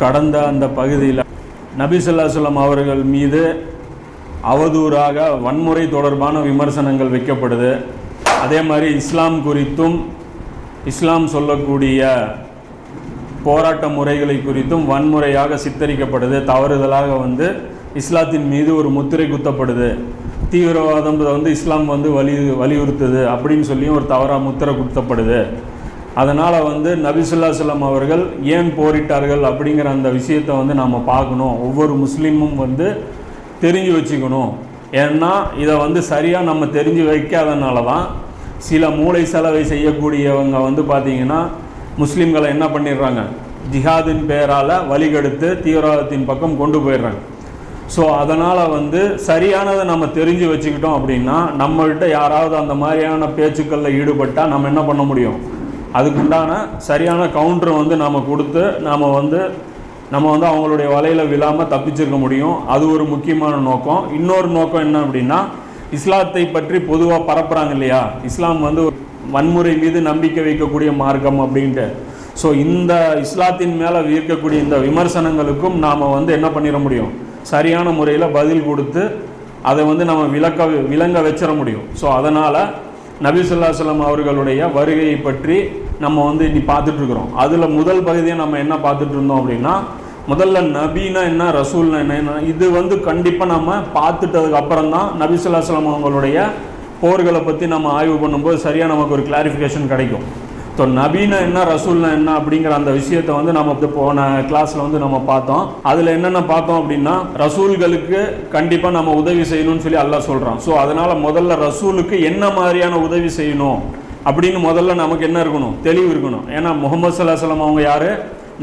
கடந்த அந்த பகுதியில் நபிசுல்லாஸ்லம் அவர்கள் மீது அவதூறாக வன்முறை தொடர்பான விமர்சனங்கள் வைக்கப்படுது. அதே மாதிரி இஸ்லாம் குறித்தும் இஸ்லாம் சொல்லக்கூடிய போராட்ட முறைகளை குறித்தும் வன்முறையாக சித்தரிக்கப்படுது. தவறுதலாக வந்து இஸ்லாத்தின் மீது ஒரு முத்திரை குத்தப்படுது. தீவிரவாதம் வந்து இஸ்லாம் வந்து வலி வலியுறுத்துது அப்படின்னு சொல்லியும் ஒரு தவறாக முத்திரை குத்தப்படுது. அதனால் வந்து நபிசுல்லா சொல்லம் அவர்கள் ஏன் போரிட்டார்கள் அப்படிங்கிற அந்த விஷயத்தை வந்து நாம் பார்க்கணும். ஒவ்வொரு முஸ்லீமும் வந்து தெரிஞ்சு வச்சுக்கணும். ஏன்னா இதை வந்து சரியாக நம்ம தெரிஞ்சு வைக்காதனால தான் சில மூளை செலவை செய்யக்கூடியவங்க வந்து பார்த்திங்கன்னா முஸ்லீம்களை என்ன பண்ணிடுறாங்க? ஜிஹாதின் பேரால் வழிகெடுத்து தீவிரவாதத்தின் பக்கம் கொண்டு போயிடுறாங்க. ஸோ அதனால் வந்து சரியானதை நம்ம தெரிஞ்சு வச்சுக்கிட்டோம் அப்படின்னா நம்மள்கிட்ட யாராவது அந்த மாதிரியான பேச்சுக்களில் ஈடுபட்டால் நம்ம என்ன பண்ண முடியும்? அதுக்குண்டான சரியான கவுண்டரை வந்து நாம் கொடுத்து நாம் வந்து நம்ம வந்து அவங்களுடைய வலையில் விழாமல் தப்பிச்சிருக்க முடியும். அது ஒரு முக்கியமான நோக்கம். இன்னொரு நோக்கம் என்ன அப்படின்னா இஸ்லாத்தை பற்றி பொதுவாக பரப்புகிறாங்க இல்லையா? இஸ்லாம் வந்து வன்முறை மீது நம்பிக்கை வைக்கக்கூடிய மார்க்கம் அப்படின்ட்டு. ஸோ இந்த இஸ்லாத்தின் மேலே இருக்கக்கூடிய இந்த விமர்சனங்களுக்கும் நாம் வந்து என்ன பண்ணிட முடியும்? சரியான முறையில் பதில் கொடுத்து அதை வந்து நம்ம விளக்க விளங்க வச்சிட முடியும். ஸோ அதனால் நபி அவர்களுடைய வருகையை பற்றி நம்ம வந்து இன்னி பார்த்துட்ருக்குறோம். அதில் முதல் பகுதியை நம்ம என்ன பார்த்துட்டு இருந்தோம் அப்படின்னா முதல்ல நபினா என்ன ரசூல்னா என்ன இது வந்து கண்டிப்பாக நம்ம பார்த்துட்டதுக்கு அப்புறம் தான் நபி அவங்களுடைய போர்களை பற்றி நம்ம ஆய்வு பண்ணும்போது சரியாக நமக்கு ஒரு கிளாரிஃபிகேஷன் கிடைக்கும். ஸோ நபீனா என்ன ரசூல்னா என்ன அப்படிங்கிற அந்த விஷயத்தை வந்து நம்ம போன கிளாஸில் வந்து நம்ம பார்த்தோம். அதில் என்னென்ன பார்த்தோம் அப்படின்னா ரசூல்களுக்கு கண்டிப்பாக நம்ம உதவி செய்யணும்னு சொல்லி அல்லா சொல்கிறான் ஸோ அதனால் முதல்ல ரசூலுக்கு என்ன மாதிரியான உதவி செய்யணும் அப்படின்னு முதல்ல நமக்கு என்ன இருக்கணும்? தெளிவு இருக்கணும். ஏன்னா முகமது சல்லாஹலம் அவங்க யார்?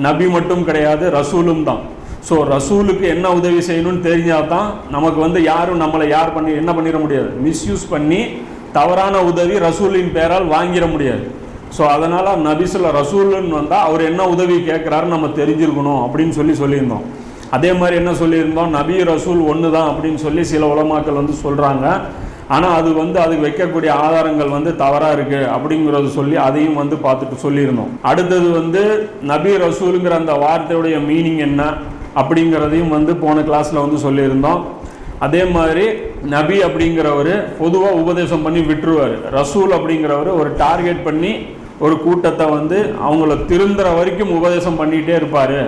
நபி மட்டும் கிடையாது ரசூலும் தான். ஸோ ரசூலுக்கு என்ன உதவி செய்யணும்னு தெரிஞ்சால் தான் நமக்கு வந்து யாரும் நம்மளை யார் பண்ணி என்ன பண்ணிட முடியாது? மிஸ்யூஸ் பண்ணி தவறான உதவி ரசூலின் பேரால் வாங்கிட முடியாது. ஸோ அதனால் நபிசுல ரசூலுன்னு வந்தால் அவர் என்ன உதவி கேட்குறாரு நம்ம தெரிஞ்சிருக்கணும் அப்படின்னு சொல்லி சொல்லியிருந்தோம். அதே மாதிரி என்ன சொல்லியிருந்தோம்? நபி ரசூல் ஒன்று தான் அப்படின்னு சொல்லி சில உலமாக்கள் வந்து சொல்கிறாங்க ஆனால் அது வந்து அதுக்கு வைக்கக்கூடிய ஆதாரங்கள் வந்து தவறாக இருக்குது அப்படிங்கிறத சொல்லி அதையும் வந்து பார்த்துட்டு சொல்லியிருந்தோம். அடுத்தது வந்து நபி ரசூலுங்கிற அந்த வார்த்தையுடைய மீனிங் என்ன அப்படிங்கிறதையும் வந்து போன கிளாஸில் வந்து சொல்லியிருந்தோம். அதே மாதிரி நபி அப்படிங்கிறவர் பொதுவாக உபதேசம் பண்ணி விட்டுருவார். ரசூல் அப்படிங்கிறவர் ஒரு டார்கெட் பண்ணி ஒரு கூட்டத்தை வந்து அவங்கள திருந்துற வரைக்கும் உபதேசம் பண்ணிகிட்டே இருப்பார்.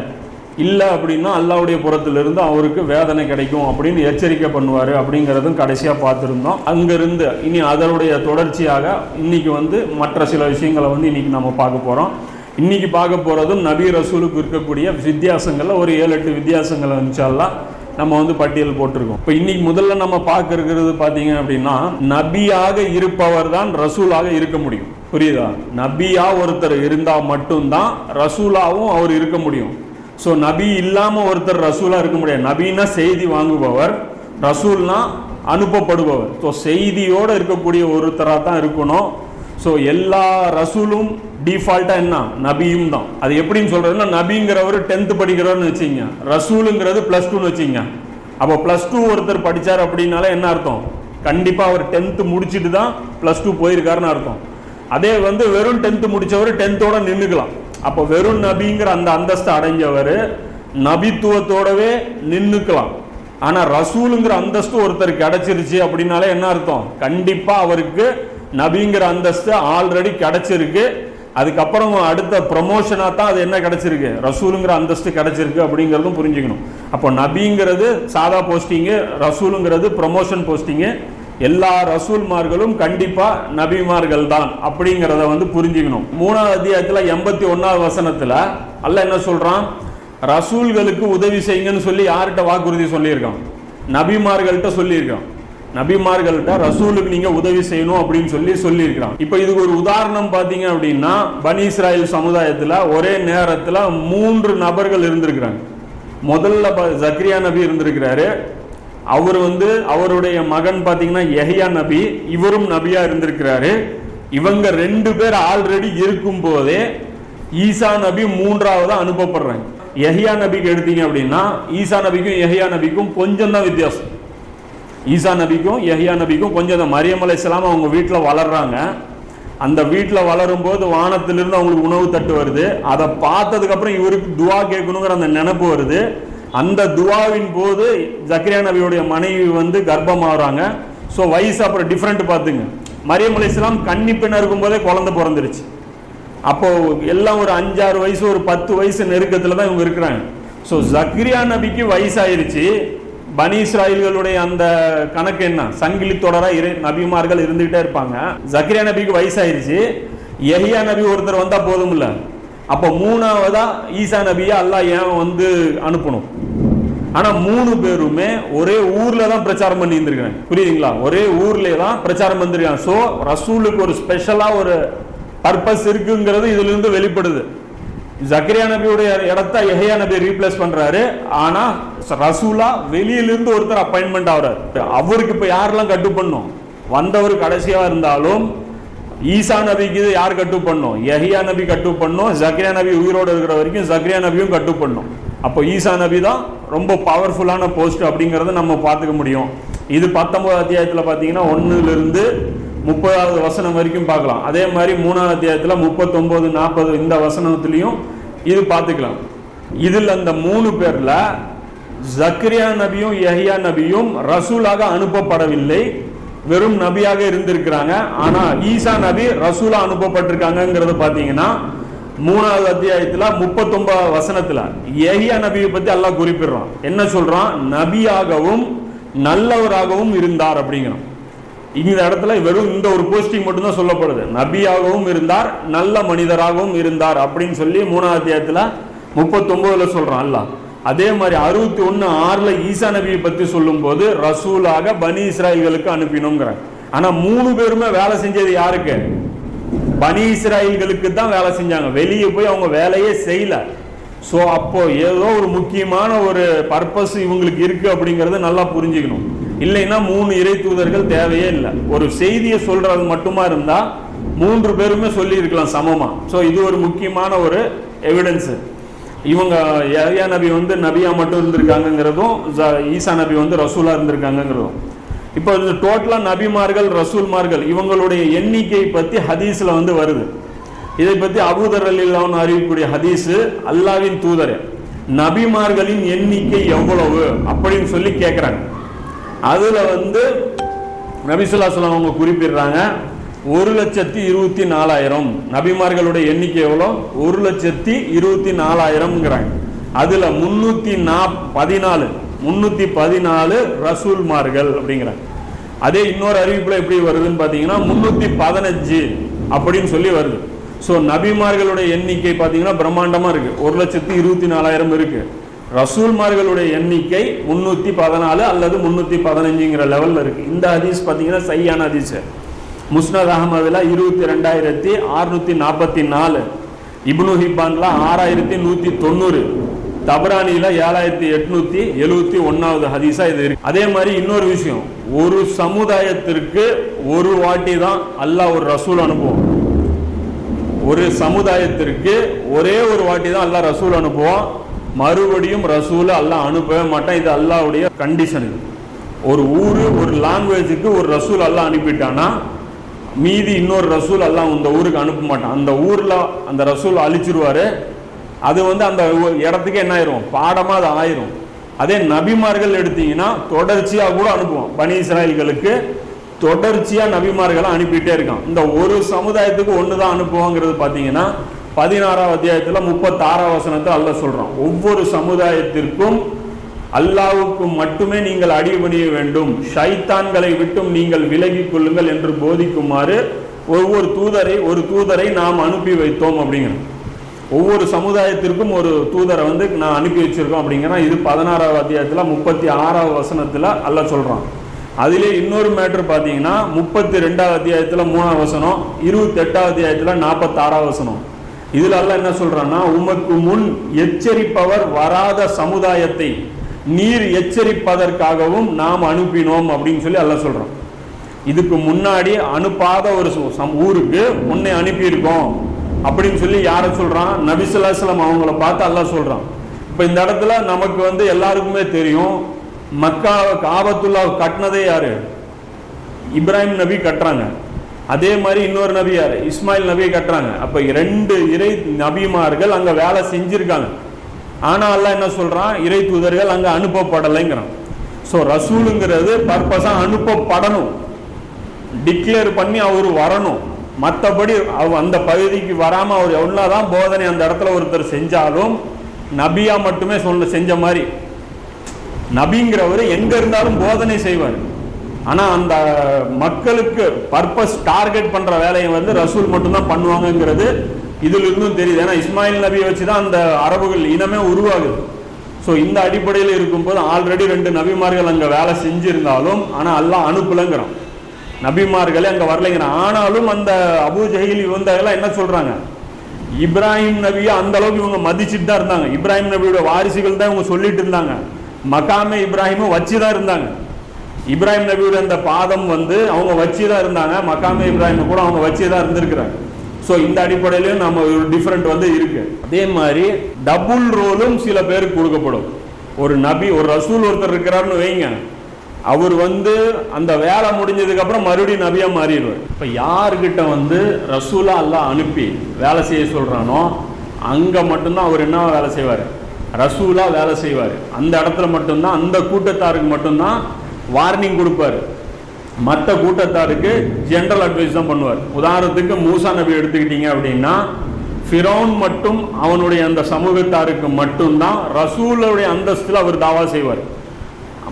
இல்லை அப்படின்னா அல்லாவுடைய புறத்திலிருந்து அவருக்கு வேதனை கிடைக்கும் அப்படின்னு எச்சரிக்கை பண்ணுவார் அப்படிங்கிறதும் கடைசியாக பார்த்துருந்தோம். அங்கேருந்து இனி அதனுடைய தொடர்ச்சியாக இன்றைக்கி வந்து மற்ற சில விஷயங்களை வந்து இன்னைக்கு நம்ம பார்க்க போகிறோம் இன்றைக்கி பார்க்க போகிறதும் நபி ரசூலுக்கு இருக்கக்கூடிய வித்தியாசங்களில் ஒரு ஏழு எட்டு வித்தியாசங்களை இருந்துச்சாலாம் நம்ம வந்து பட்டியல் போட்டிருக்கோம். இப்போ இன்னைக்கு முதல்ல நம்ம பார்க்க இருக்கிறது பார்த்தீங்க அப்படின்னா நபியாக இருப்பவர் தான் ரசூலாக இருக்க முடியும். புரியுதா? நபியா ஒருத்தர் இருந்தால் மட்டும்தான் ரசூலாவும் அவர் இருக்க முடியும். ஸோ நபி இல்லாமல் ஒருத்தர் ரசூலாக இருக்க முடியாது. நபின்னா செய்தி வாங்குபவர் ரசூல்னா அனுப்பப்படுபவர். ஸோ செய்தியோடு இருக்கக்கூடிய ஒருத்தராக தான் இருக்கணும். ஸோ எல்லா ரசூலும் டிஃபால்ட்டாக என்ன? நபியும் தான். அது எப்படின்னு சொல்கிறதுன்னா நபிங்கிறவர் டென்த்து படிக்கிறவர்னு வச்சுங்க. ரசூலுங்கிறது ப்ளஸ் டூன்னு வச்சுங்க. அப்போ ப்ளஸ் டூ ஒருத்தர் படித்தார் அப்படின்னால என்ன அர்த்தம்? கண்டிப்பாக அவர் டென்த்து முடிச்சுட்டு தான் ப்ளஸ் டூ போயிருக்காருன்னு அர்த்தம். அதே வந்து வெறும் டென்த்து முடித்தவர் டென்த்தோட நின்றுக்கலாம் அப்போ வெறும் நபிங்கிற அந்த அந்தஸ்தை அடைஞ்சவர் நபித்துவத்தோடவே நின்றுக்கலாம் ஆனால் ரசூலுங்கிற அந்தஸ்து ஒருத்தர் கிடச்சிருச்சு அப்படின்னாலே என்ன அர்த்தம்? கண்டிப்பாக அவருக்கு நபிங்கிற அந்தஸ்து ஆல்ரெடி கிடச்சிருக்கு. அதுக்கப்புறம் அடுத்த ப்ரொமோஷனாக தான் அது என்ன கிடச்சிருக்கு? ரசூலுங்கிற அந்தஸ்து கிடச்சிருக்கு அப்படிங்கிறதும் புரிஞ்சுக்கணும். அப்போ நபிங்கிறது சாதா போஸ்டிங்கு ரசூலுங்கிறது ப்ரமோஷன் போஸ்டிங்கு எல்லா ரசூல்மார்களும் கண்டிப்பாக நபிமார்கள் தான் அப்படிங்கிறத வந்து புரிஞ்சுக்கணும். மூணாவது அத்தியாயத்தில் எண்பத்தி ஒன்றாவது வசனத்தில் அல்ல என்ன சொல்கிறான் ரசூல்களுக்கு உதவி செய்யுங்கன்னு சொல்லி யார்கிட்ட வாக்குறுதி சொல்லியிருக்கான்? நபிமார்கள்ட்ட சொல்லியிருக்கான். நபிமார்கள்ட்ட ரசூலுக்கு நீங்க உதவி செய்யணும் அப்படின்னு சொல்லி சொல்லியிருக்கிறான். இப்போ இதுக்கு ஒரு உதாரணம் பார்த்தீங்க அப்படின்னா பனி இஸ்ராயல் சமுதாயத்தில் ஒரே நேரத்தில் மூன்று நபர்கள் இருந்திருக்கிறாங்க. முதல்ல ஜக்ரியா நபி இருந்திருக்கிறாரு. அவர் வந்து அவருடைய மகன் பார்த்தீங்கன்னா எஹியா நபி இவரும் நபியா இருந்திருக்கிறாரு. இவங்க ரெண்டு பேர் ஆல்ரெடி இருக்கும் போதே ஈசா நபி மூன்றாவது அனுப்பப்படுறாங்க. எஹியா நபிக்கு எடுத்தீங்க அப்படின்னா ஈசா நபிக்கும் எஹியா நபிக்கும் கொஞ்சம் தான் வித்தியாசம். ஈசா நபிக்கும் எஹியா நபிக்கும் கொஞ்சம் தான். மரியம் அலை இஸ்லாம் அவங்க வீட்டில் வளர்றாங்க. அந்த வீட்டில் வளரும் போது வானத்திலிருந்து அவங்களுக்கு உணவு தட்டு வருது. அதை பார்த்ததுக்கப்புறம் இவருக்கு துவா கேட்கணுங்கிற அந்த நினைப்பு வருது. அந்த துவாவின் போது ஜக்ரியா நபியுடைய மனைவி வந்து கர்ப்பமாகறாங்க. ஸோ வயசு அப்புறம் டிஃப்ரெண்ட் பார்த்துங்க. மரியம் அலி இஸ்லாம் கன்னி பெண்ணா இருக்கும்போதே குழந்தை பிறந்துருச்சு. அப்போது எல்லாம் ஒரு அஞ்சாறு வயசு ஒரு பத்து வயசு நெருக்கத்தில் தான் இவங்க இருக்கிறாங்க. ஸோ ஜக்ரியா நபிக்கு வயசாயிருச்சு. பனி இஸ்ராயல்களுடைய அந்த கணக்கு என்ன? சங்கிலி தொடராக இரு நபிமார்கள் இருந்துகிட்டே இருப்பாங்க. ஜக்ரியா நபிக்கு வயசாயிருச்சு. எஹியா நபி ஒருத்தர் வந்தால் போதும் இல்லை அப்போ மூணாவதா ஈசா நபியை அல்லாஹ் ஏன் வந்து அனுப்பணும்? ஆனால் மூணு பேருமே ஒரே ஊரில் தான் பிரச்சாரம் பண்ணி இருந்திருக்காங்க புரியுதுங்களா? ஒரே ஊர்லேயே தான் பிரச்சாரம் பண்ணிருக்காங்க ஸோ ரசூலுக்கு ஒரு ஸ்பெஷலாக ஒரு பர்பஸ் இருக்குங்கிறது இதுலேருந்து வெளிப்படுது. ஜக்கரியா நபியுடைய இடத்த எஹையா நபி ரீப்ளேஸ் பண்ணுறாரு ஆனால் ரசூலா வெளியிலிருந்து ஒருத்தர் அப்பாயின்மெண்ட் ஆகிறார். அவருக்கு இப்போ யாரெல்லாம் கட்டு பண்ணும் வந்தவர் கடைசியாக இருந்தாலும் ஈசா நபிக்கு இது யார் கட்டு பண்ணும் யஹியா நபி கட்டு பண்ணும் ஜக்ரியா நபி உயிரோடு இருக்கிற வரைக்கும் ஜக்ரியா நபியும் கட்டு பண்ணும் அப்போ ஈசா நபி தான் ரொம்ப பவர்ஃபுல்லான போஸ்ட் அப்படிங்கிறத நம்ம பார்த்துக்க முடியும். இது பத்தொன்பது அத்தியாயத்தில் பார்த்தீங்கன்னா ஒன்றுலேருந்து முப்பதாவது வசனம் வரைக்கும் பார்க்கலாம். அதே மாதிரி மூணாவது அத்தியாயத்தில் முப்பத்தொம்போது நாற்பது இந்த வசனத்துலையும் இது பார்த்துக்கலாம். இதில் அந்த மூணு பேரில் ஜக்ரியா நபியும் யஹியா நபியும் ரசூலாக அனுப்பப்படவில்லை. வெறும் நபியாக இருந்திருக்கிறாங்க. ஆனா ஈசா நபி ரசூலா அனுப்பப்பட்டிருக்காங்கிறத பாத்தீங்கன்னா மூணாவது அத்தியாயத்துல முப்பத்தொன்பது வசனத்துல ஏஹியா நபியை பத்தி அல்லா குறிப்பிடுறான். என்ன சொல்றான்? நபியாகவும் நல்லவராகவும் இருந்தார் அப்படிங்கிறோம் இந்த இடத்துல வெறும் இந்த ஒரு போஸ்டிங் மட்டும்தான் சொல்லப்படுது. நபியாகவும் இருந்தார் நல்ல மனிதராகவும் இருந்தார் அப்படின்னு சொல்லி மூணாவது அத்தியாயத்துல முப்பத்தொன்பதுல சொல்றான் அல்லாஹ். அதே மாதிரி அறுபத்தி ஒன்று ஆறில் ஈசா நபியை பற்றி சொல்லும்போது ரசூலாக பனி இஸ்ராயல்களுக்கு அனுப்பினோங்கிறாங்க. ஆனால் மூணு பேருமே வேலை செஞ்சது யாருக்கு? பனி இஸ்ராயல்களுக்கு தான் வேலை செஞ்சாங்க. வெளியே போய் அவங்க வேலையே செய்யல. ஸோ அப்போ ஏதோ ஒரு முக்கியமான ஒரு பர்பஸ் இவங்களுக்கு இருக்கு அப்படிங்கறத நல்லா புரிஞ்சுக்கணும். இல்லைன்னா மூணு இறை தூதர்கள் தேவையே இல்லை. ஒரு செய்தியை சொல்றது மட்டுமா இருந்தா மூன்று பேருமே சொல்லி இருக்கலாம் சமமா. ஸோ இது ஒரு முக்கியமான ஒரு எவிடன்ஸ் இவங்க யஹ்யா நபி வந்து நபியா மட்டும் இருந்திருக்காங்கங்கிறதும் ஈசா நபி வந்து ரசூலா இருந்திருக்காங்கங்கிறதும். இப்போ இந்த டோட்டலா நபிமார்கள் ரசூல்மார்கள் இவங்களுடைய எண்ணிக்கை பற்றி ஹதீஸில் வந்து வருது. இதை பற்றி அபூதர் அலில்லான்னு அறிவிக்கக்கூடிய ஹதீஸு அல்லாவின் தூதர். நபிமார்களின் எண்ணிக்கை எவ்வளவு அப்படின்னு சொல்லி கேட்குறாங்க அதில் வந்து நபிசுல்லா சொல்லம் அவங்க குறிப்பிடுறாங்க. ஒரு லட்சத்தி இருபத்தி நாலாயிரம். நபிமார்களுடைய எண்ணிக்கை எவ்வளோ? ஒரு லட்சத்தி இருபத்தி நாலாயிரம்ங்கிறாங்க. அதில் முந்நூற்றி நா பதினாலு முந்நூற்றி பதினாலு ரசூல்மார்கள் அப்படிங்கிறாங்க. அதே இன்னொரு அறிவிப்பில் எப்படி வருதுன்னு பார்த்தீங்கன்னா முந்நூற்றி பதினஞ்சு அப்படின்னு சொல்லி வருது. ஸோ நபிமார்களுடைய எண்ணிக்கை பார்த்தீங்கன்னா பிரம்மாண்டமாக இருக்குது ஒரு லட்சத்தி இருபத்தி நாலாயிரம் இருக்குது ரசூல்மார்களுடைய எண்ணிக்கை முந்நூற்றி பதினாலு அல்லது முந்நூற்றி பதினஞ்சுங்கிற லெவலில் இருக்குது இந்த ஹதீஸ் பார்த்தீங்கன்னா சரியான ஹதீஸ். முஸ்னத் அகமதுல இருபத்தி ரெண்டாயிரத்தி அறுநூத்தி நாற்பத்தி நாலு. இப்னு ஹிபான்ல ஆறாயிரத்தி நூத்தி தொண்ணூறு. தபரானியில் ஏழாயிரத்தி எட்நூத்தி எழுவத்தி ஒன்னாவது ஹதீஸா இது இருக்கு. அதே மாதிரி இன்னொரு விஷயம் ஒரு சமுதாயத்திற்கு ஒரு வாட்டி தான் அல்லாஹ் ஒரு ரசூல் அனுப்புவோம் ஒரு சமுதாயத்திற்கு ஒரே ஒரு வாட்டி தான் அல்லாஹ் ரசூல் அனுப்புவோம் மறுபடியும் ரசூல் அல்லாஹ் அனுப்பவே மாட்டான். இது அல்லாவுடைய கண்டிஷன் இது. ஒரு ஊரு ஒரு லாங்குவேஜுக்கு ஒரு ரசூல் அல்லாஹ் அனுப்பிட்டானா மீதி இன்னொரு ரசூல் எல்லாம் இந்த ஊருக்கு அனுப்ப மாட்டான். அந்த ஊரில் அந்த ரசூல் அழிச்சிருவாரு. அது வந்து அந்த இடத்துக்கு என்ன ஆயிரும்? பாடமாக அது ஆயிரும். அதே நபிமார்கள் எடுத்தீங்கன்னா தொடர்ச்சியாக கூட அனுப்புவோம் பனி இஸ்ராயல்களுக்கு தொடர்ச்சியாக நபிமார்களை அனுப்பிட்டே இருக்கான். இந்த ஒரு சமுதாயத்துக்கு ஒன்று தான் அனுப்புவாங்கிறது பார்த்தீங்கன்னா பதினாறாம் அத்தியாயத்தில் முப்பத்தாறாம் வசனத்தை அல்ல சொல்கிறோம் ஒவ்வொரு சமுதாயத்திற்கும் அல்லாவுக்கு மட்டுமே நீங்கள் அடிபணிய வேண்டும். ஷைத்தான்களை விட்டும் நீங்கள் விலகிக் கொள்ளுங்கள் என்று போதிக்குமாறு ஒவ்வொரு தூதரை ஒரு தூதரை நாம் அனுப்பி வைத்தோம் அப்படிங்கிறோம். ஒவ்வொரு சமுதாயத்திற்கும் ஒரு தூதரை வந்து நான் அனுப்பி வச்சிருக்கோம் அப்படிங்கிறா இது பதினாறாவது அத்தியாயத்தில் முப்பத்தி ஆறாவது வசனத்தில் அல்ல சொல்கிறான் அதிலே இன்னொரு மேட்ரு பார்த்தீங்கன்னா முப்பத்தி ரெண்டாவது அத்தியாயத்தில் மூணாவது வசனம் இருபத்தி எட்டாவது அத்தியாயத்தில் நாற்பத்தாறாவது வசனம். இதில் எல்லாம் என்ன சொல்கிறான்னா உமக்கு முன் எச்சரிப்பவர் வராத சமுதாயத்தை நீர் எச்சரிப்பதற்காகவும் நாம் அனுப்பினோம் அப்படின்னு சொல்லி அல்ல சொல்கிறோம் இதுக்கு முன்னாடி அனுப்பாத ஒரு சு- சம்- ஊருக்கு முன்னே அனுப்பியிருக்கோம் அப்படின்னு சொல்லி யாரை சொல்கிறான் நபிசுல்லாஸ்லாம் அவங்கள பார்த்து அல்லாஹ் சொல்கிறான் இப்போ இந்த இடத்துல நமக்கு வந்து எல்லாருக்குமே தெரியும் மக்கா காபத்துல்லா கட்டினதே யாரு? இப்ராஹிம் நபி கட்டுறாங்க. அதே மாதிரி இன்னொரு நபியார் இஸ்மாயில் நபியை கட்டுறாங்க. அப்போ ரெண்டு இறை நபிமார்கள் அங்கே வேலை செஞ்சுருக்காங்க. ஆனால் அல்ல என்ன சொல்கிறான் இறை தூதர்கள் அங்கே அனுப்பப்படலைங்கிறான். ஸோ ரசூலுங்கிறது பர்பஸாக அனுப்பப்படணும். டிக்ளேர் பண்ணி அவர் வரணும். மற்றபடி அவ- அந்த பகுதிக்கு வராமல் அவர் எவ்வளோதான் போதனை அந்த இடத்துல ஒருத்தர் செஞ்சாலும் நபியாக மட்டுமே சொல்ல செஞ்ச மாதிரி. நபிங்கிறவர் எங்கே இருந்தாலும் போதனை செய்வார். ஆனால் அந்த மக்களுக்கு பர்பஸ் டார்கெட் பண்ணுற வேலையை வந்து ரசூல் மட்டும்தான் பண்ணுவாங்கங்கிறது இதுல இருந்தும் தெரியுது. ஏன்னா இஸ்மாயில் நபியை வச்சு தான் அந்த அரபுகள் இனமே உருவாகுது. ஸோ இந்த அடிப்படையில் இருக்கும்போது ஆல்ரெடி ரெண்டு நபிமார்கள் அங்கே வேலை செஞ்சிருந்தாலும் ஆனால் எல்லாம் அனுப்பலைங்கிறான். நபிமார்களே அங்கே வரலைங்கிறான். ஆனாலும் அந்த அபூ ஜஹீல் இவந்தெல்லாம் என்ன சொல்கிறாங்க இப்ராஹிம் நபியை அந்த அளவுக்கு இவங்க மதிச்சுட்டு தான் இருந்தாங்க. இப்ராஹிம் நபியோட வாரிசுகள் தான் இவங்க சொல்லிட்டு இருந்தாங்க. மகாமே இப்ராஹிமும் வச்சு தான் இருந்தாங்க. இப்ராஹிம் நபியோட அந்த பாதம் வந்து அவங்க வச்சு தான் இருந்தாங்க. மகாமே இப்ராஹிம் கூட அவங்க வச்சு தான் இருந்திருக்கிறாங்க. ஸோ இந்த அடிப்படையிலையும் நம்ம ஒரு டிஃப்ரெண்ட் வந்து இருக்கு. அதே மாதிரி டபுள் ரோலும் சில பேருக்கு கொடுக்கப்படும். ஒரு நபி ஒரு ரசூல் ஒருத்தர் இருக்கிறாருன்னு வைங்க. அவர் வந்து அந்த வேலை முடிஞ்சதுக்கப்புறம் மறுபடியும் நபியாக மாறிடுவார். இப்போ யார்கிட்ட வந்து ரசூலா எல்லாம் அனுப்பி வேலை செய்ய சொல்கிறானோ அங்கே மட்டும்தான் அவர் என்ன வேலை செய்வார்? ரசூலா வேலை செய்வார். அந்த இடத்துல மட்டும்தான் அந்த கூட்டத்தாருக்கு மட்டும்தான் வார்னிங் கொடுப்பாரு. மற்ற கூட்டத்தாருக்கு ஜென்ரல் அட்வைஸ் தான் பண்ணுவார். உதாரணத்துக்கு மூசா நபி எடுத்துக்கிட்டீங்க அப்படின்னா ஃபிரௌன் மட்டும் அவனுடைய அந்த சமூகத்தாருக்கு மட்டும்தான் ரசூலுடைய அந்தஸ்தில் அவர் தாவா செய்வார்.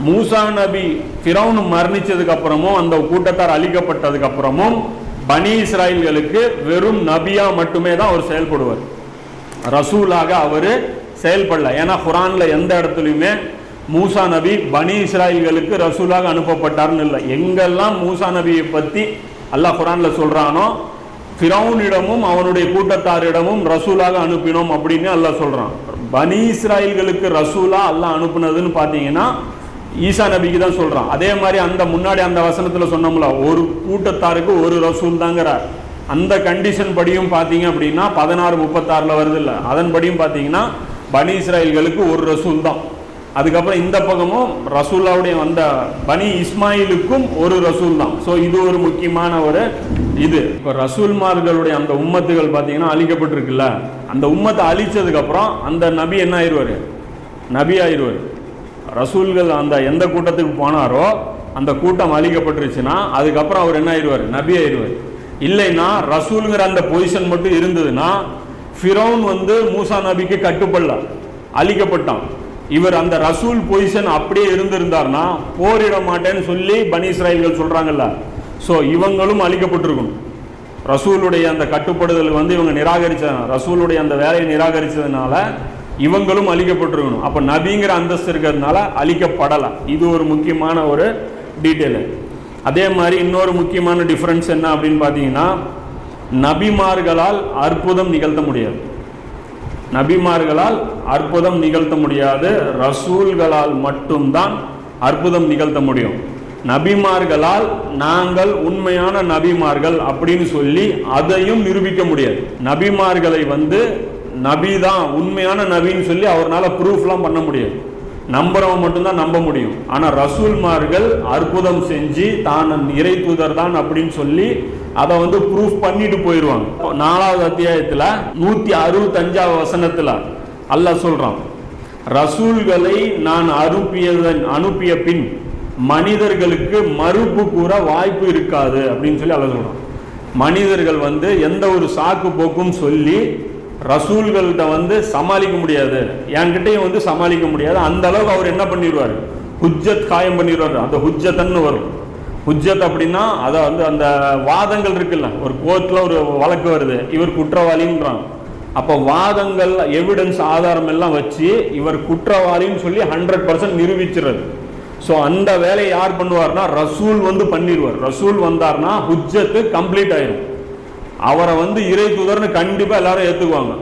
மூசா நபி ஃபிரௌன் மரணித்ததுக்கு அப்புறமும் அந்த கூட்டத்தார் அழிக்கப்பட்டதுக்கு அப்புறமும் பனி இஸ்ராயல்களுக்கு வெறும் நபியா மட்டுமே தான் அவர் செயல்படுவார். ரசூலாக அவர் செயல்படல. ஏன்னா குரானில் எந்த இடத்துலையுமே மூசா நபி பனி இஸ்ராயல்களுக்கு ரசூலாக அனுப்பப்பட்டார்னு இல்லை. எங்கெல்லாம் மூசா நபியை பற்றி அல்லாஹ் குரானில் சொல்கிறானோ ஃபிரௌனிடமும் அவனுடைய கூட்டத்தாரிடமும் ரசூலாக அனுப்பினோம் அப்படின்னு அல்லாஹ் சொல்கிறான் பனி இஸ்ராயல்களுக்கு ரசூலா அல்லாஹ் அனுப்புனதுன்னு பார்த்தீங்கன்னா ஈசா நபிக்கு தான் சொல்கிறான் அதே மாதிரி அந்த முன்னாடி அந்த வசனத்தில் சொன்னோம்ல ஒரு கூட்டத்தாருக்கு ஒரு ரசூல் தாங்கிறார். அந்த கண்டிஷன் படியும் பார்த்தீங்க அப்படின்னா பதினாறு முப்பத்தாறில் வருது இல்லை. அதன்படியும் பார்த்தீங்கன்னா பனி இஸ்ராயல்களுக்கு ஒரு ரசூல் தான். அதுக்கப்புறம் இந்த பக்கமும் ரசூல்லாவுடைய வந்த பனி இஸ்மாயிலுக்கும் ஒரு ரசூல் தான். ஸோ இது ஒரு முக்கியமான ஒரு இது. இப்போ ரசூல்மார்களுடைய அந்த உம்மத்துகள் பார்த்தீங்கன்னா அழிக்கப்பட்டிருக்குல்ல. அந்த உம்மத்தை அழிச்சதுக்கப்புறம் அந்த நபி என்ன ஆயிடுவார் நபி ஆயிடுவார் ரசூல்கள் அந்த எந்த கூட்டத்துக்கு போனாரோ அந்த கூட்டம் அழிக்கப்பட்டுருச்சுன்னா அதுக்கப்புறம் அவர் என்ன ஆயிடுவார் நபி ஆயிடுவார் இல்லைன்னா ரசூலுங்கிற அந்த பொசிஷன் மட்டும் இருந்ததுன்னா ஃபிரௌன் வந்து மூசா நபிக்கு கட்டுப்படல. அழிக்கப்பட்டான். இவர் அந்த ரசூல் பொசிஷன் அப்படியே இருந்திருந்தார்னா போரிட மாட்டேன்னு சொல்லி பனி இஸ்ராயல்கள் சொல்கிறாங்கல்ல ஸோ இவங்களும் அழிக்கப்பட்டிருக்கணும். ரசூலுடைய அந்த கட்டுப்படுதல் வந்து இவங்க நிராகரிச்ச ரசூலுடைய அந்த வேலையை நிராகரித்ததுனால இவங்களும் அழிக்கப்பட்டிருக்கணும். அப்போ நபிங்கிற அந்தஸ்து இருக்கிறதுனால அழிக்கப்படலை. இது ஒரு முக்கியமான ஒரு டீட்டெயிலு. அதே மாதிரி இன்னொரு முக்கியமான டிஃப்ரென்ஸ் என்ன அப்படின்னு பார்த்தீங்கன்னா நபிமார்களால் அற்புதம் நிகழ்த்த முடியாது. நபிமார்களால் அற்புதம் நிகழ்த்த முடியாது ரசூல்களால் மட்டும்தான் அற்புதம் நிகழ்த்த முடியும். நபிமார்களால் நாங்கள் உண்மையான நபிமார்கள் அப்படின்னு சொல்லி அதையும் நிரூபிக்க முடியாது. நபிமார்களை வந்து நபி தான் உண்மையான நபின்னு சொல்லி அவரால் ப்ரூஃப்லாம் பண்ண முடியாது. நம்புறவன் மட்டும்தான் நம்ப முடியும். ஆனால் ரசூல்மார்கள் அற்புதம் செஞ்சு தான் இறை தூதர் தான் அப்படின்னு சொல்லி அதை வந்து ப்ரூஃப் பண்ணிட்டு போயிடுவாங்க. நாலாவது அத்தியாயத்தில் நூற்றி அறுபத்தஞ்சாவது வசனத்தில் அல்லாஹ் சொல்கிறான் ரசூல்களை நான் அனுப்பியதன் அனுப்பிய பின் மனிதர்களுக்கு மறுப்பு கூற வாய்ப்பு இருக்காது அப்படின்னு சொல்லி அல்ல சொல்கிறான் மனிதர்கள் வந்து எந்த ஒரு சாக்கு போக்கும் சொல்லி ரசூல்கள்கிட்ட வந்து சமாளிக்க முடியாது. என்கிட்டையும் வந்து சமாளிக்க முடியாது. அந்த அளவுக்கு அவர் என்ன பண்ணிடுவார்? ஹுஜ்ஜத் காயம் பண்ணிடுவார். அந்த ஹுஜ்ஜத்தன்னு வரும். ஹுஜ்ஜத் அப்படின்னா அதை வந்து அந்த வாதங்கள் இருக்குல்ல ஒரு கோர்ட்டில் ஒரு வழக்கு வருது இவர் குற்றவாளின்றான். அப்போ வாதங்கள் எவிடன்ஸ் ஆதாரம் எல்லாம் வச்சு இவர் குற்றவாளின்னு சொல்லி ஹண்ட்ரட் பர்சன்ட் நிரூபிச்சிடுறது. ஸோ அந்த வேலையை யார் பண்ணுவார்னா ரசூல் வந்து பண்ணிடுவார். ரசூல் வந்தார்னா ஹுஜ்ஜத்து கம்ப்ளீட் ஆயிடும் அவரை வந்து இறை தூதர்னு கண்டிப்பாக எல்லாரும் ஏற்றுக்குவாங்க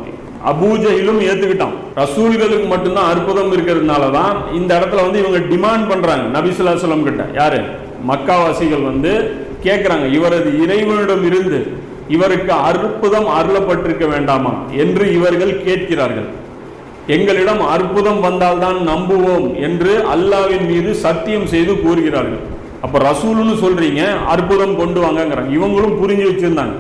அபூஜையிலும் ஏற்றுக்கிட்டான் ரசூல்களுக்கு மட்டும்தான் அற்புதம் இருக்கிறதுனால தான் இந்த இடத்துல வந்து இவங்க டிமாண்ட் பண்ணுறாங்க நபிசுல்லா சொல்லம் கிட்ட. யாரு? மக்காவாசிகள் வந்து கேட்குறாங்க இவரது இறைவனிடம் இருந்து இவருக்கு அற்புதம் அருளப்பட்டிருக்க வேண்டாமா? என்று இவர்கள் கேட்கிறார்கள். எங்களிடம் அற்புதம் வந்தால்தான் நம்புவோம் என்று அல்லாவின் மீது சத்தியம் செய்து கூறுகிறார்கள். அப்ப ரசூலுன்னு சொல்றீங்க அற்புதம் கொண்டு வாங்கங்கிறாங்க. இவங்களும் புரிஞ்சு வச்சிருந்தாங்க.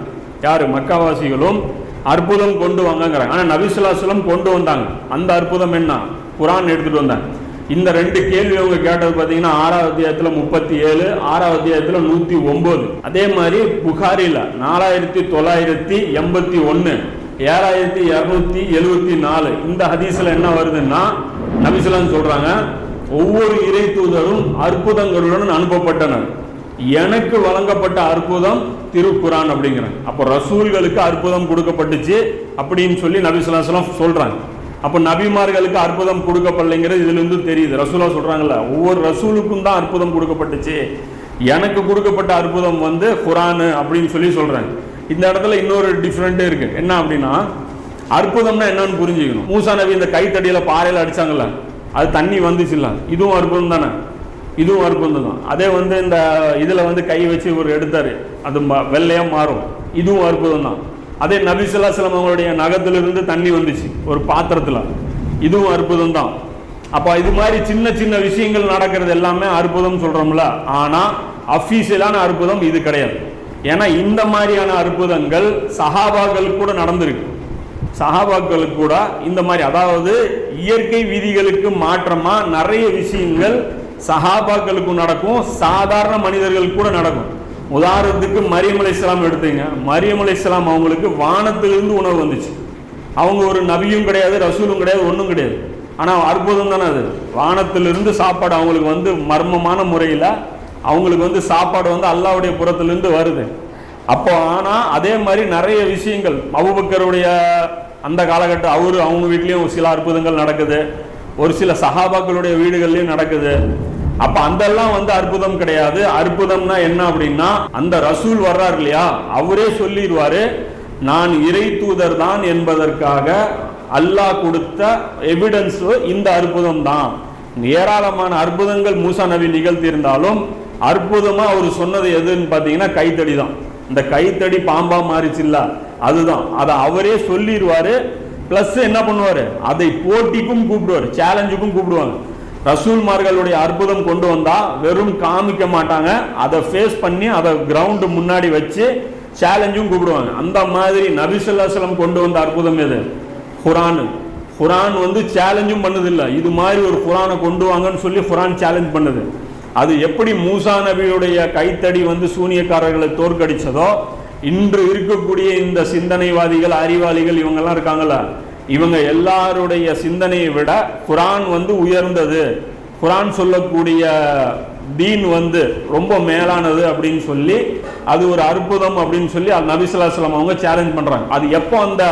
யாரு? மக்காவாசிகளும் அற்புதம் கொண்டு வாங்கங்கிறாங்க. ஆனா நபிசுல்லாஸ்லம் கொண்டு வந்தாங்க. அந்த அற்புதம் என்ன? குரான் எடுத்துட்டு வந்தாங்க. இந்த ரெண்டு கேள்வி அவங்க கேட்டது பார்த்தீங்கன்னா ஆறாவது அத்தியாயத்தில் முப்பத்தி ஏழு ஆறாவது அத்தியாயத்தில் நூற்றி ஒம்பது. அதே மாதிரி புகாரில் நாலாயிரத்தி தொள்ளாயிரத்தி எண்பத்தி ஒன்று ஏழாயிரத்தி இரநூத்தி எழுவத்தி நாலு. இந்த ஹதீஸில் என்ன வருதுன்னா நபிசுலாம் சொல்கிறாங்க ஒவ்வொரு இறை தூதரும் அற்புதங்களுடன் அனுப்பப்பட்டனர். எனக்கு வழங்கப்பட்ட அற்புதம் திருக்குரான் அப்படிங்கிறாங்க. அப்போ ரசூல்களுக்கு அற்புதம் கொடுக்கப்பட்டுச்சு அப்படின்னு சொல்லி நபிசுல்லாஸ்லாம் சொல்கிறாங்க அப்போ நபிமார்களுக்கு அற்புதம் கொடுக்கப்படலைங்கிறது இதுல இருந்து தெரியுது. ரசூலா சொல்றாங்கல்ல ஒவ்வொரு ரசூலுக்கும் தான் அற்புதம் கொடுக்கப்பட்டுச்சு. எனக்கு கொடுக்கப்பட்ட அற்புதம் வந்து குரானு அப்படின்னு சொல்லி சொல்றாங்க. இந்த இடத்துல இன்னொரு டிஃப்ரெண்ட்டே இருக்கு. என்ன அப்படின்னா அற்புதம்னா என்னன்னு புரிஞ்சுக்கணும். மூசா நபி இந்த கைத்தடியில பாறையில அடிச்சாங்கல்ல அது தண்ணி வந்துச்சுல்ல. இதுவும் அற்புதம் தானே? இதுவும் அற்புதம் தான். அதே வந்து இந்த இதுல வந்து கை வச்சு இவர் எடுத்தாரு. அது ம- வெள்ளையா மாறும். இதுவும் அற்புதம் தான். அதே நபி அவங்களுடைய நகத்திலிருந்து தண்ணி வந்துச்சு ஒரு பாத்திரத்தில். இதுவும் அற்புதம் தான் அப்போ இது மாதிரி சின்ன சின்ன விஷயங்கள் நடக்கிறது எல்லாமே அற்புதம் சொல்கிறோம்ல ஆனால் அஃபீஷியலான அற்புதம் இது கிடையாது. ஏன்னா இந்த மாதிரியான அற்புதங்கள் சஹாபாக்களுக்கு கூட நடந்திருக்கு. சஹாபாக்களுக்கு கூட இந்த மாதிரி அதாவது இயற்கை விதிகளுக்கு மாற்றமாக நிறைய விஷயங்கள் சஹாபாக்களுக்கும் நடக்கும் சாதாரண மனிதர்களுக்கு கூட நடக்கும். உதாரணத்துக்கு மரியம் அலைஹிஸ்ஸலாம் எடுத்தீங்க. மரியம் அலைஹிஸ்ஸலாம் அவங்களுக்கு வானத்திலிருந்து உணவு வந்துச்சு. அவங்க ஒரு நபியும் கிடையாது ரசூலும் கிடையாது ஒன்றும் கிடையாது. ஆனால் அற்புதம் தானே அது. வானத்திலிருந்து சாப்பாடு அவங்களுக்கு வந்து மர்மமான முறையில் அவங்களுக்கு வந்து சாப்பாடு வந்து அல்லாவுடைய புறத்திலிருந்து வருது. அப்போ ஆனால் அதே மாதிரி நிறைய விஷயங்கள். மவுபக்கருடைய அந்த காலகட்டம் அவரு அவங்க வீட்லேயும் சில அற்புதங்கள் நடக்குது. ஒரு சில சஹாபாக்களுடைய வீடுகள்லையும் நடக்குது. அப்ப அதெல்லாம் வந்து அற்புதம் கிடையாது. அற்புதம்னா என்ன அப்படின்னா அந்த ரசூல் வர்றார் இல்லையா? அவரே சொல்லிடுவாரு நான் இறை தூதர் தான் என்பதற்காக அல்லாஹ் கொடுத்த எவிடன்ஸ் இந்த அற்புதம் தான். ஏராளமான அற்புதங்கள் மூசா நபி நிகழ்த்தியிருந்தாலும் அற்புதமா அவர் சொன்னது எதுன்னு பார்த்தீங்கன்னா கைத்தடி தான். இந்த கைத்தடி பாம்பா மாறிச்சுல்ல அதுதான். அதை அவரே சொல்லிடுவாரு பிளஸ் என்ன பண்ணுவாரு? அதை போட்டிக்கும் கூப்பிடுவாரு சேலஞ்சுக்கும் கூப்பிடுவாங்க. ரசூல்மார்களுடைய அற்புதம் கொண்டு வந்தா வெறும் காமிக்க மாட்டாங்க. அதை ஃபேஸ் பண்ணி அதை கிரவுண்டு முன்னாடி வச்சு சேலஞ்சும் கூப்பிடுவாங்க. அந்த மாதிரி நபிசல்லாஸ்லம் கொண்டு வந்த அற்புதம் எது? குரான். குரான் வந்து சேலஞ்சும் பண்ணதில்லை. இது மாதிரி ஒரு குரானை கொண்டு வாங்கன்னு சொல்லி குரான் சேலஞ்ச் பண்ணுது. அது எப்படி மூசா நபியுடைய கைத்தடி வந்து சூனியக்காரர்களை தோற்கடிச்சதோ இன்று இருக்கக்கூடிய இந்த சிந்தனைவாதிகள் அறிவாளிகள் இவங்கெல்லாம் இருக்காங்களா இவங்க எல்லாருடைய சிந்தனையை விட குரான் வந்து உயர்ந்தது. குரான் சொல்லக்கூடிய தீன் வந்து ரொம்ப மேலானது அப்படின்னு சொல்லி அது ஒரு அற்புதம் அப்படின்னு சொல்லி அது நபிசுல்லாஸ்லாம் அவங்க சேலஞ்ச் பண்ணுறாங்க அது எப்போ அந்த